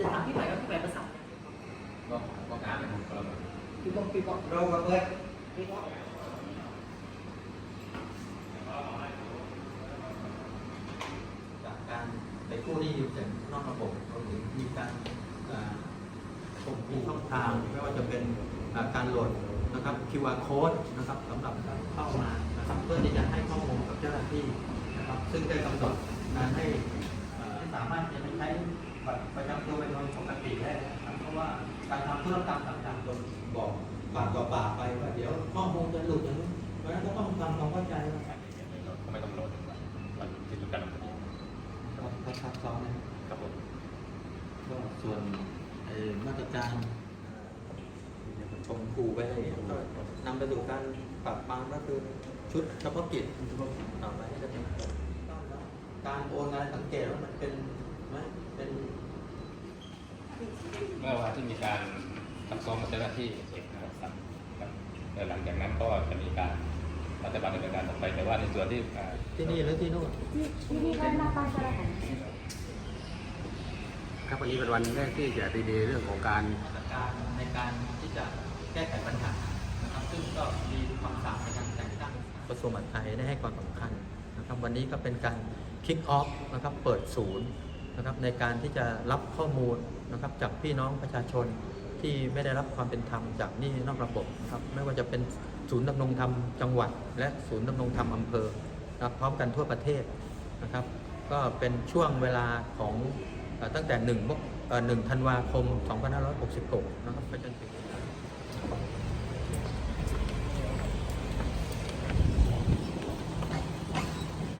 จามพี่ใหม่ว่าพี่ใหม่ประสานก็ก็การเป็นคนละพี่บอกพี่บอกเราก็เปิดพี่บอกจากการไปกู้หนี้ยืมสินนอกระบบรวมถึงมีการข่มขู่ช่องทางไม่ว่าจะเป็นการโหลด นะครับ QR code นะครับสำหรับเข้ามานะครับเพื่อที่จะให้ข้อมูลกับเจ้าหน้าที่นะครับซึ่งได้กำหนดการให้อ่าสามารถจะไปใช้บัตรประจำตัวเป็นคนปกติได้นะครับเพราะว่าการทำธุรกรรมต่างๆโดนบอกปากต่อปากไปว่าเดี๋ยวข้อมูลจะหลุดอย่างนี้นเพราะฉะนั้นก็ต้องทำความเข้าใจว่าก็ไม่ต้องโหลดมันที่รู้กันก็ซับซ้อนนะครับผมก็ส่วนเอ่อมาตรการ ข่มขู่ไปอะไรเนี่ยก็นำไปสู่การปรับปรามก็คือชุดเฉพาะกิจต่อไปก็จะเป็นการโอนงานสังเกตว่ามันเป็นไหมเป็นเมื่อวานที่มีการซักซ้อมเจ้าหน้าที่เอกนะครับแต่หลังจากนั้นก็จะมีการรัฐบาลดำเนินการต่อไปแต่ว่าในส่วนที่ที่นี่หรือที่นู่น Ini kan apa salah kan? ครับวันนี้เป็นวันแรกที่จะดีๆเรื่องของการมาตรการในการที่จะแก้ไขปัญหานะครับซึ่งก็มีคำสั่งในการแต่งตั้งกระทรวงมหาดไทยได้ให้ความสำคัญนะครับวันนี้ก็เป็นการคิกออฟนะครับเปิดศูนย์นะครับในการที่จะรับข้อมูลนะครับจากพี่น้องประชาชนที่ไม่ได้รับความเป็นธรรมจากนี้นอกระบบนะครับไม่ว่าจะเป็นศูนย์ดำรงธรรมจังหวัด และศูนย์ดำรงธรรมอำเภอนะครับพร้อมกันทั่วประเทศนะครับ ก็เป็นช่วงเวลาของ ตั้งแต่1มกเอ่อ1ธันวาคม 2566 นะครับไปจนถึง